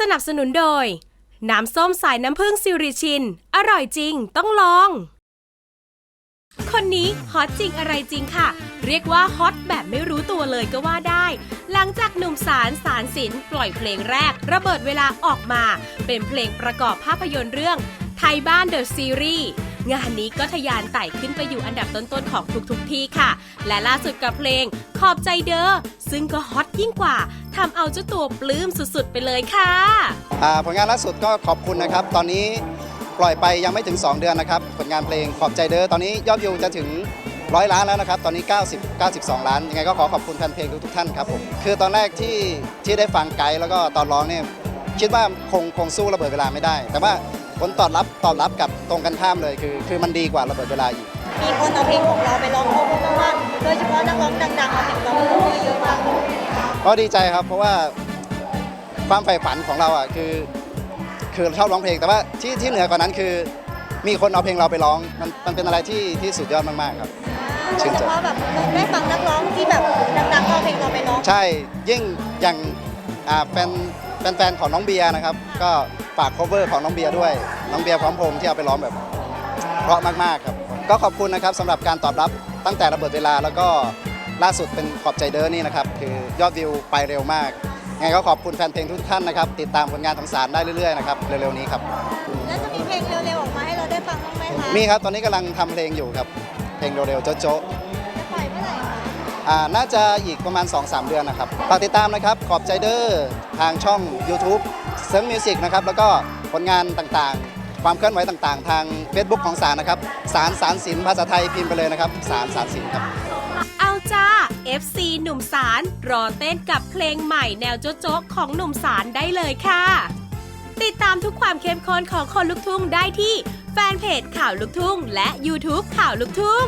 สนับสนุนโดย น้ำส้มสายน้ำผึ้งซิริชิน อร่อยจริงต้องลอง คนนี้ฮอตจริงอะไรจริงค่ะ เรียกว่าฮอตแบบไม่รู้ตัวเลยก็ว่าได้ หลังจากหนุ่มสารสารสินปล่อยเพลงแรก ระเบิดเวลาออกมา เป็นเพลงประกอบภาพยนตร์เรื่อง ไทยบ้านเดอะซีรีส์ งานนี้ก็ทะยานไต่ขึ้นไปอยู่อันดับต้นๆของทุกๆที่ค่ะ และล่าสุดกับเพลงขอบใจเด้อซึ่งก็ฮอตยิ่งกว่าทำเอาเจ้าตัวปลื้มสุดๆไปเลยค่ะผลงานล่าสุดก็ขอบคุณนะครับ ตอนนี้ปล่อยไปยังไม่ถึง 2 เดือนนะครับ ผลงานเพลงขอบใจเด้อตอนนี้ยอดวิวจะถึงร้อยล้านแล้วนะครับ ตอนนี้ 90 92 ล้าน ยังไงก็ขอขอบคุณแฟนเพลงทุกๆท่านครับผม คือตอนแรกที่ที่ได้ฟังไกด์แล้วก็ตอนร้องเนี่ยคิดว่าคงคงสู้ระเบิดเวลาไม่ได้ แต่ว่า ผลตอบรับตอบรับกับตรงกันข้ามเลยคือ คือมันดีกว่าระเบิดเวลาอีก มีคนเอาเพลงของเราไปร้องโคเวอร์มากๆโดยเฉพาะนักร้องดังๆเอาเพลงเราไปร้องเยอะมากก็ดีใจครับเพราะว่าความใฝ่ฝันของเราอะคือคือชอบร้องเพลงแต่ว่าที่ที่เหนือกว่านั้นคือ มีคนเอาเพลงเราไปร้องมันมันเป็นอะไรที่ที่สุดยอดมากๆครับ โดชื่ยนเฉใจพาะแบบได้ฟังนักร้องที่แบบดังๆเอาเพลงเราไปร้อง ใช่ยิ่งอย่าง อ่าแฟนแฟนๆของน้องเบียร์นะครับ ก็ฝาก cover ของน้องเบียร์ด้วย น้องเบียร์พร้อมพงษ์ที่เอาไปร้องแบบเพราะมากๆครับ ก็ขอบคุณนะครับสำหรับการตอบรับตั้งแต่ระเบิดเวลาแล้วก็ล่าสุดเป็นขอบใจเด้อนี่นะครับ คือยอดวิวไปเร็วมากยังไงก็ขอบคุณแฟนเพลงทุกท่านนะครับ ติดตามผลงานของสารได้เรื่อยๆนะครับเร็วๆนี้ครับ แล้วจะมีเพลงเร็วๆออกมาให้เราได้ฟังบ้างไหมคะ มีครับ ตอนนี้กำลังทำเพลงอยู่ครับ เพลงเร็วๆโจ๊ะจ น่าจะอีกประมาณ 2-3 เดือนนะครับฝากติดตามนะครับขอบใจเด้อทางช่อง YouTube เซิร์ฟมิวสิกนะครับแล้วก็ผลงานต่างๆ ความเคลื่อนไหวต่างๆ ทาง Facebook ของสารนะครับสารสารสินภาษาไทยพิมพ์ไปเลยนะครับสารสารสินครับ เอาจ้า FC หนุ่มสารรอเต้นกับเพลงใหม่แนวโจ๊กๆของหนุ่มสารได้เลยค่ะ ติดตามทุกความเข้มข้นของคนลุกทุ่งได้ที่แฟนเพจข่าวลุกทุ่งและ YouTube ข่าวลุกทุ่ง